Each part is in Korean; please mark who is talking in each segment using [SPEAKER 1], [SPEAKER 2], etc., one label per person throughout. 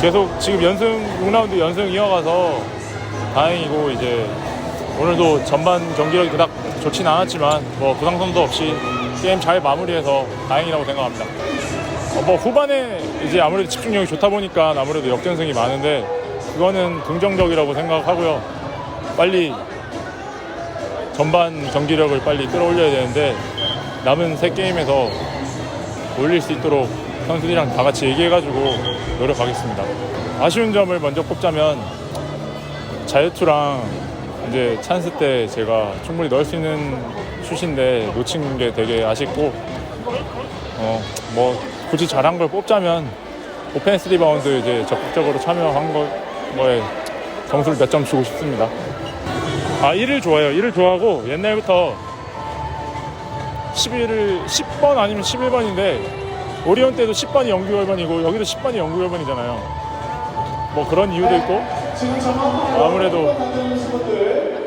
[SPEAKER 1] 계속 지금 연승 6라운드 연승 이어가서 다행이고 이제 오늘도 전반 경기력이 그닥 좋진 않았지만 뭐 부상선도 없이 게임 잘 마무리해서 다행이라고 생각합니다. 어, 뭐 후반에 이제 아무래도 집중력이 좋다 보니까 아무래도 역전승이 많은데 그거는 긍정적이라고 생각하고요. 빨리 전반 경기력을 빨리 끌어올려야 되는데 남은 세 게임에서 올릴 수 있도록 선수들이랑 다 같이 얘기해가지고 노력하겠습니다. 아쉬운 점을 먼저 꼽자면 자유투랑 이제 찬스 때 제가 충분히 넣을 수 있는 슛인데 놓친 게 되게 아쉽고 어 뭐 굳이 잘한 걸 뽑자면 오펜스 리바운드 이제 적극적으로 참여한 거, 거에 점수를 몇 점 주고 싶습니다. 아 1을 좋아해요. 1을 좋아하고 옛날부터 11을 10번 아니면 11번인데 오리온 때도 10번이 영규열번이고 여기도 10번이 영규열번이잖아요. 뭐 그런 이유도 있고 아무래도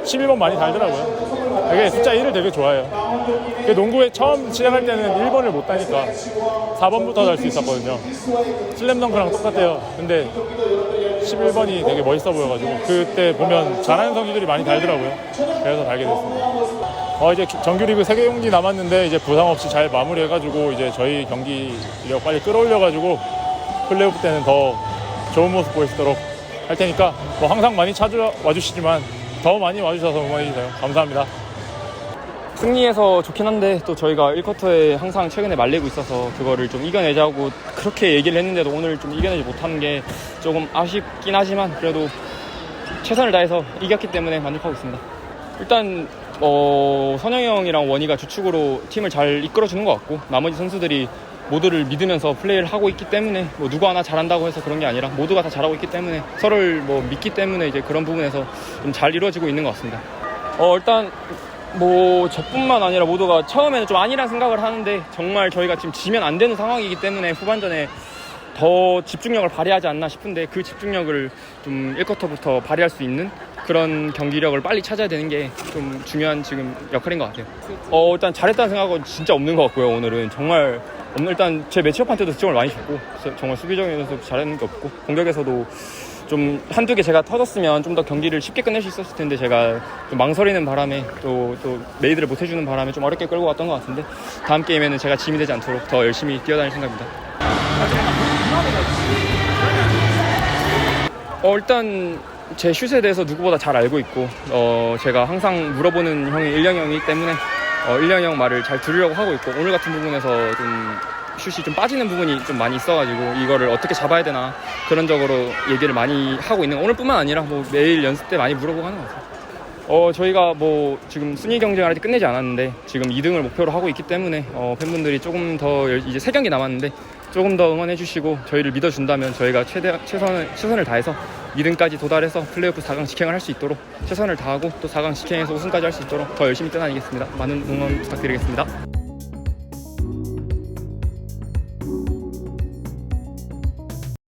[SPEAKER 1] 11번 많이 달더라고요. 되게 숫자 1을 되게 좋아해요. 그 농구에 처음 시작할 때는 1번을 못 다니까 4번부터 달 수 있었거든요. 슬램덩크랑 똑같아요. 근데 11번이 되게 멋있어 보여가지고 그때 보면 잘하는 선수들이 많이 달더라고요. 그래서 달게 됐습니다. 어 이제 정규리그 세계 경기 남았는데 이제 부상 없이 잘 마무리해가지고 이제 저희 경기 력 빨리 끌어올려가지고 플레이오프 때는 더 좋은 모습 있도록 할 테니까 뭐 항상 많이 찾아와 주시지만 더 많이 와주셔서 응원해 주세요. 감사합니다.
[SPEAKER 2] 승리해서 좋긴 한데 또 저희가 1쿼터에 항상 최근에 말리고 있어서 그거를 좀 이겨내자고 그렇게 얘기를 했는데도 오늘 좀 이겨내지 못한 게 조금 아쉽긴 하지만 그래도 최선을 다해서 이겼기 때문에 만족하고 있습니다. 일단 어, 선영이 형이랑 원희가 주축으로 팀을 잘 이끌어주는 것 같고 나머지 선수들이 모두를 믿으면서 플레이를 하고 있기 때문에 뭐 누구 하나 잘한다고 해서 그런 게 아니라 모두가 다 잘하고 있기 때문에 서로를 뭐 믿기 때문에 이제 그런 부분에서 좀 잘 이루어지고 있는 것 같습니다. 어 일단 뭐 저뿐만 아니라 모두가 처음에는 좀 아니란 생각을 하는데 정말 저희가 지금 지면 안 되는 상황이기 때문에 후반전에 더 집중력을 발휘하지 않나 싶은데 그 집중력을 좀 1쿼터부터 발휘할 수 있는 그런 경기력을 빨리 찾아야 되는 게 좀 중요한 지금 역할인 것 같아요. 어 일단 잘했다는 생각은 진짜 없는 것 같고요. 오늘은 정말 오늘 일단 제 매치업한 때도 득점을 많이 줬고 정말 수비적인 면에서 잘하는 게 없고 공격에서도 좀 한두 개 제가 터졌으면 좀 더 경기를 쉽게 끝낼 수 있었을 텐데 제가 좀 망설이는 바람에 또, 또 메이드를 못 해주는 바람에 좀 어렵게 끌고 왔던 것 같은데 다음 게임에는 제가 짐이 되지 않도록 더 열심히 뛰어다닐 생각입니다. 어, 일단 제 슛에 대해서 누구보다 잘 알고 있고 어, 제가 항상 물어보는 형이 일령 형이기 때문에 어, 일령 형 말을 잘 들으려고 하고 있고 오늘 같은 부분에서 좀 슛이 좀 빠지는 부분이 좀 많이 있어가지고 이거를 어떻게 잡아야 되나 그런 적으로 얘기를 많이 하고 있는 오늘뿐만 아니라 뭐 매일 연습 때 많이 물어보고 하는 것 같아요. 어 저희가 뭐 지금 순위 경쟁을 아직 끝내지 않았는데 지금 2등을 목표로 하고 있기 때문에 어, 팬분들이 조금 더 열- 이제 세 경기 남았는데 조금 더 응원해 주시고 저희를 믿어준다면 저희가 최대 최선을 최선을 다해서 2등까지 도달해서 플레이오프 4강 직행을 할 수 있도록 최선을 다하고 또 4강 직행에서 우승까지 할 수 있도록 더 열심히 뛰어다니겠습니다. 많은 응원 부탁드리겠습니다.